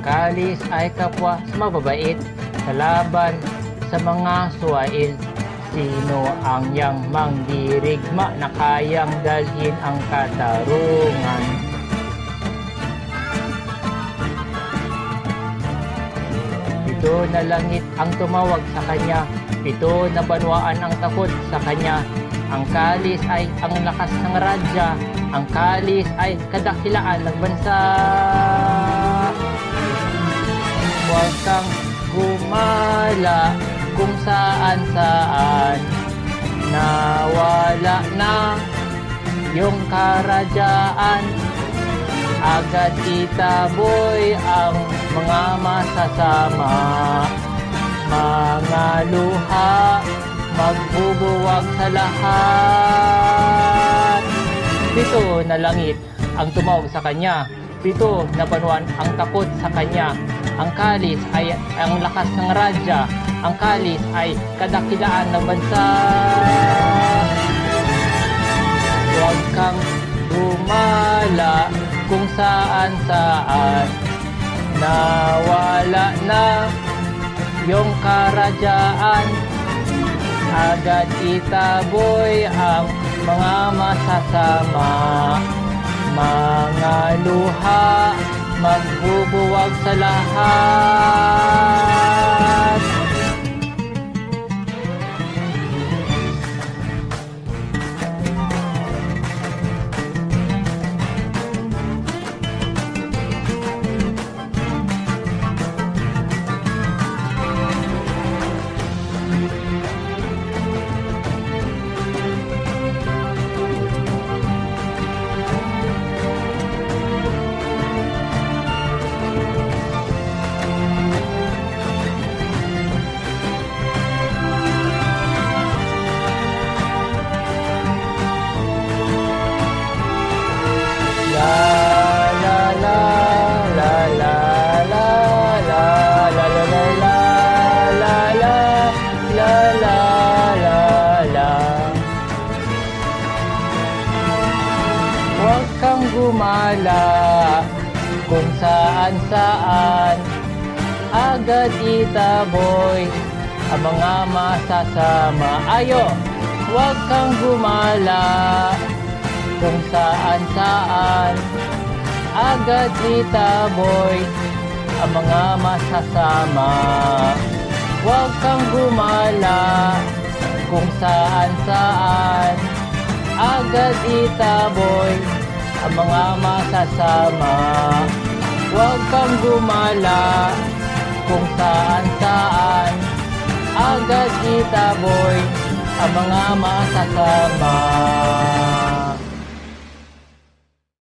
kalis ay kapwa sa mababait sa laban sa mga suwail. Sino ang yang mangdirigma na kayang dalhin ang katarungan? Pito na langit ang tumawag sa kanya, pito na banwaan ang takot sa kanya. Ang kalis ay ang lakas ng radya, ang kalis ay kadakilaan ng bansa. Huwag kang gumala kung saan saan. Nawala na yung karadyaan Agad itaboy ang mga masasama. Mga luha magbubuwag sa lahat. Pito na langit ang tumawag sa kanya. Pito na banwan ang takot sa kanya Ang kalis ay ang lakas ng radya. Ang kalis ay kadakilaan ng bansa. Huwag kang gumala kung saan saan. Nawala na yung karadyaan. Agad itaboy ang mga masasama. Mga luha magbubuwag sa lahat Huwag kang gumala kung saan saan. Agad itaboy ang mga masasama. Ayo huwag kang gumala kung saan saan. Agad itaboy ang mga masasama. Huwag kang gumala kung saan saan. Agad itaboy ang mga masasama huwag kang gumala kung saan saan. Agad itaboy ang mga masasama